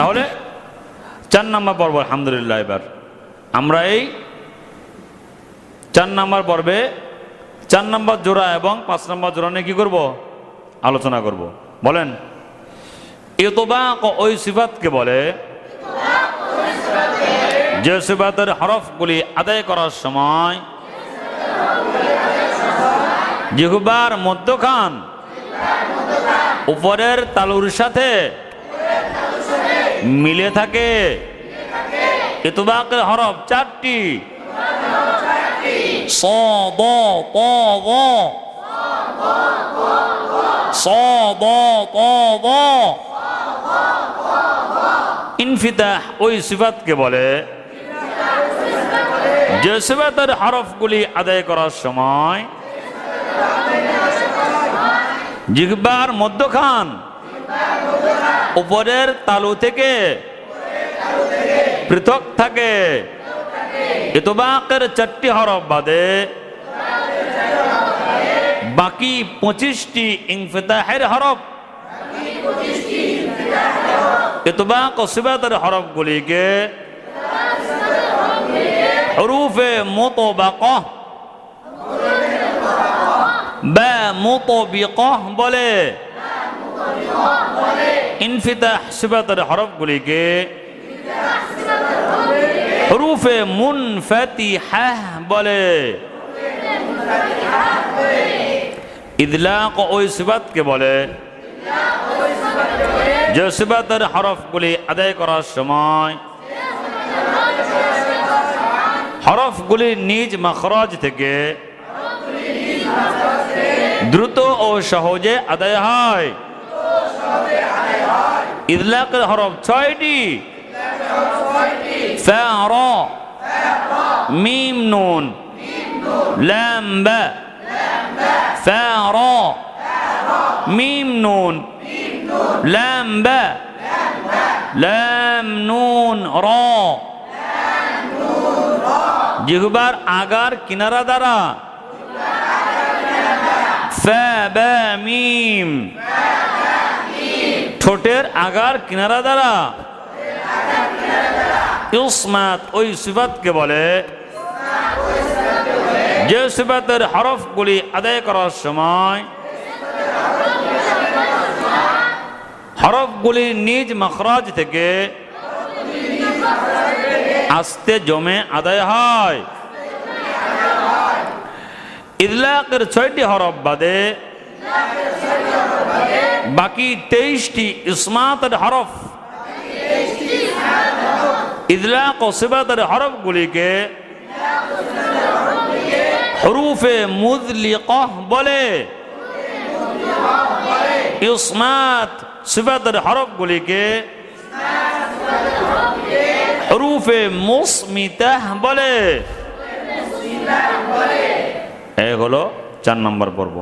তাহলে চার নাম্বার পর্ব, আলহামদুলিল্লাহ এবার। আমরা এই চার নাম্বার পর্বে চার নাম্বার জোড়া এবং পাঁচ নাম্বার জোড়া নিয়ে কি করব? আলোচনা করব। বলেন, ইতবাক ওই সিফাতকে বলে, যে সিফাতের হরফগুলি আদায় করার সময়, জিহুবার মধ্যখান, উপরের তালুর সাথে মিলে থাকে। ইতবাকের হরফ চারটি। স দ ত গ। স দ ত গ। ইনফিতাহ ওই সিফাতকে বলে। যে সিফাতের হরফগুলি আদায় করার সময় জিহ্বার মধ্যখান উপরের তালু থেকে পৃথক থাকে। ইতবাকের চারটি হরফ বাদে। বাকি পঁচিশটি ইনফিতাহের হরফ। ইতবাক ও সিবাতের হরফগুলিকে হরুফে মোতবাকহ বা মোতবিকহ বলে। সিবাতের হরফগুলিকে হরুফে বলে। ওই যে হরফগুলি আদায় করার সময় হরফগুলি নিজ মখরজ থেকে দ্রুত ও সহজে আদায় হয়। ইদলাকের হরফ ছয়টি فار ميم نون لام با فار ميم نون لام با لام نون را জিহবার আগার কিনারা দ্বারা ফা বা মিম ঠোঁটের আগার কিনারা দ্বারা। ইসমাত ওই সিফাতকে বলে। যে সিফাতের হরফগুলি আদায় করার সময় হরফগুলি নিজ মখরাজ থেকে আস্তে জমে আদায় হয়। ইদলাকের ছয়টি হরফ বাদে বাকি তেইশটি ইসমাতের হরফ। ইদলাক ও সিবাতের হরফগুলিকে হরুফে মুদলিকহ বলে। ইসমাত সিবাতের হরফগুলিকে হরুফে মুসমিতাহ বলে। এ হলো চার নম্বর পর্ব।